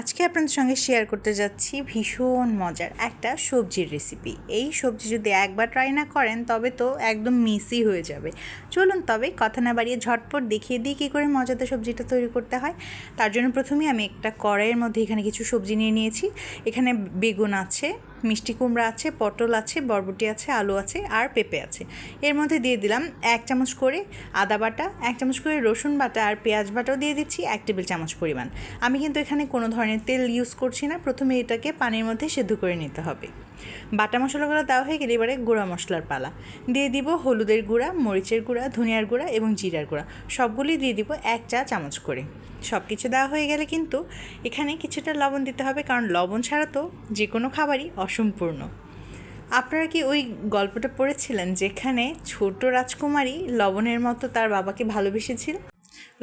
আজকে আপনাদের সঙ্গে শেয়ার করতে যাচ্ছি ভীষণ মজার একটা সবজির রেসিপি এই সবজি যদি একবার ট্রাই না করেন, তবে তো একদম মিসই হয়ে যাবে। চলুন তবে কথা না বাড়িয়ে ঝটপট দেখিয়ে দিই কী করে মজাদার সবজিটা তৈরি করতে হয়। তার জন্য প্রথমেই আমি একটা কড়াইয়ের মধ্যে এখানে কিছু সবজি নিয়ে নিয়েছি। এখানে বেগুন আছে মিষ্টি কুমড়া আছে, পটল আছে, বরবটি আছে, আলু আছে আর পেঁপে আছে। এর মধ্যে দিয়ে দিলাম এক চামচ করে আদা বাটা, এক চামচ করে রসুন বাটা আর পেঁয়াজ বাটাও দিয়ে দিচ্ছি এক টেবিল চামচ পরিমাণ। আমি কিন্তু এখানে কোনো ধরনের তেল ইউজ করছি না। প্রথমে এটাকে পানির মধ্যে সেদ্ধ করে নিতে হবে। বাটা মশলাগুলো দেওয়া হয়ে গেলে এবারে গুঁড়া মশলার পালা। দিয়ে দিব হলুদের গুঁড়া, মরিচের গুঁড়া, ধনিয়ার গুঁড়া এবং জিরার গুঁড়া। সবগুলি দিয়ে দিব এক চা চামচ করে। সব কিছু দেওয়া হয়ে গেলে কিন্তু এখানে কিছুটা লবণ দিতে হবে কারণ লবণ ছাড়া তো যে কোনো খাবারই অসম্পূর্ণ। আপনারা কি ওই গল্পটা পড়েছিলেন যেখানে ছোট রাজকুমারী লবণের মতো তার বাবাকে ভালোবেসেছিল?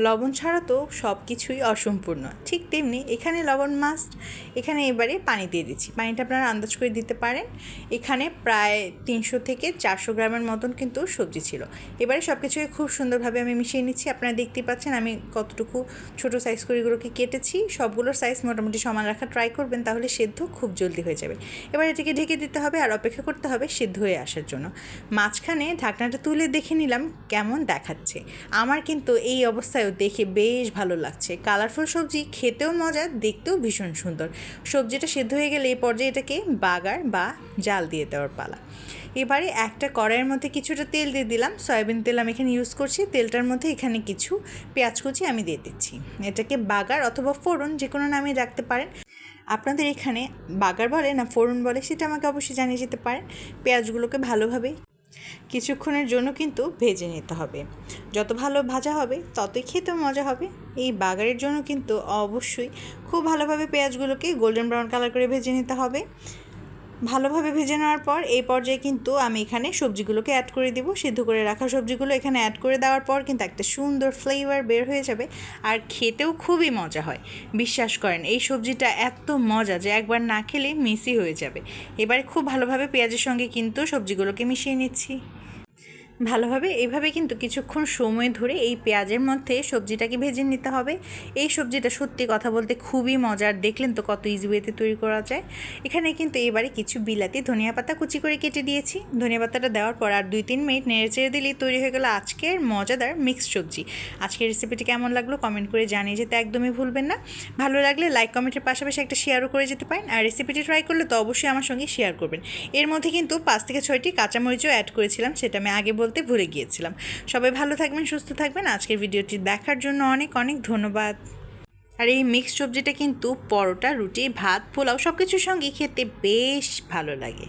লবণ ছাড়া তো সব কিছুই অসম্পূর্ণ। ঠিক তেমনি এখানে লবণ মাস্ট এখানে এবারে পানি দিয়ে দিচ্ছি। পানিটা আপনারা আন্দাজ করে দিতে পারেন। এখানে প্রায় তিনশো থেকে চারশো গ্রামের মতন কিন্তু সবজি ছিল। এবারে সব কিছুকে খুব সুন্দরভাবে আমি মিশিয়ে নিচ্ছি। আপনারা দেখতেই পাচ্ছেন আমি কতটুকু ছোট সাইজ করে এগুলোকে কেটেছি। সবগুলোর সাইজ মোটামুটি সমান রাখা ট্রাই করবেন তাহলে সেদ্ধ খুব জলদি হয়ে যাবে। এবার এটিকে ঢেকে দিতে হবে আর অপেক্ষা করতে হবে সেদ্ধ হয়ে আসার জন্য। মাঝখানে ঢাকনাটা তুলে দেখে নিলাম কেমন দেখাচ্ছে। আমার কিন্তু এই অবস্থায়ও দেখে বেশ ভালো লাগছে। কালারফুল সবজি, খেতেও মজা, দেখতেও ভীষণ সুন্দর। সবজিটা সেদ্ধ হয়ে গেলে এই পর্যায়ে এটাকে বাগার বা জাল দিয়ে দেওয়ার পালা। এবারে একটা কড়াইয়ের মধ্যে কিছুটা তেল দিয়ে দিলাম। সয়াবিন তেল আমি এখানে ইউজ করছি। তেলটার মধ্যে এখানে কিছু পেঁয়াজ কুচি আমি দিয়ে দিচ্ছি। এটাকে বাগার অথবা ফোড়ন যে কোনো নামে রাখতে পারেন। আপনাদের এখানে বাগার বলে না ফোড়ন বলে সেটা আমাকে অবশ্যই জানিয়ে যেতে পারেন। পেঁয়াজগুলোকে ভালোভাবে কিছুক্ষণের জন্য কিন্তু ভেজে নিতে হবে। যত ভালো ভাজা হবে, ততই খেতে মজা হবে। এই বাগারের জন্য কিন্তু অবশ্যই খুব ভালোভাবে পেঁয়াজগুলোকে গোল্ডেন ব্রাউন কালার করে ভেজে নিতে হবে। ভালোভাবে ভেজে নেওয়ার পর এই পর্যায়ে কিন্তু আমি এখানে সবজিগুলোকে অ্যাড করে দিব। সিদ্ধ করে রাখা সবজিগুলো এখানে অ্যাড করে দেওয়ার পর কিন্তু একটা সুন্দর ফ্লেভার বের হয়ে যাবে আর খেতেও খুবই মজা হয়। বিশ্বাস করেন, এই সবজিটা এত মজা যে একবার না খেলে মিসই হয়ে যাবে। এবারে খুব ভালোভাবে পেঁয়াজের সঙ্গে কিন্তু সবজিগুলোকে মিশিয়ে নিচ্ছি। ভালোভাবে। এইভাবে কিন্তু কিছুক্ষণ সময় ধরে এই পেঁয়াজের মধ্যে সবজিটাকে ভেজে নিতে হবে। এই সবজিটা সত্যি কথা বলতে খুবই মজার। দেখলেন তো কত ইজি ওয়েতে তৈরি করা যায়। এখানে কিন্তু এবারে কিছু বিলাতি, ধনিয়া পাতা কুচি করে কেটে দিয়েছি। ধনিয়া পাতাটা দেওয়ার পর আর দুই তিন মিনিট নেড়ে চেড়ে দিলেই তৈরি হয়ে গেল আজকের মজাদার মিক্সড সবজি। আজকের রেসিপিটি কেমন লাগল কমেন্ট করে জানিয়ে যেতে একদমই ভুলবেন না। ভালো লাগলে লাইক কমেন্টের পাশাপাশি একটা শেয়ারও করে যেতে পারেন। আর রেসিপিটি ট্রাই করলে তো অবশ্যই আমার সঙ্গে শেয়ার করবেন। এর মধ্যে কিন্তু পাঁচ থেকে ছয়টি কাঁচামরিচও অ্যাড করেছিলাম, সেটা আমি আগে বলতে ভুলে গিয়েছিলাম। সবাই ভালো থাকবেন, সুস্থ থাকবেন। আজকের ভিডিওটি দেখার জন্য অনেক অনেক ধন্যবাদ। আর এই মিক্সড সবজিটা কিন্তু পরোটা, রুটি, ভাত, পোলাও সব কিছুর সঙ্গে খেতে বেশ ভালো লাগে।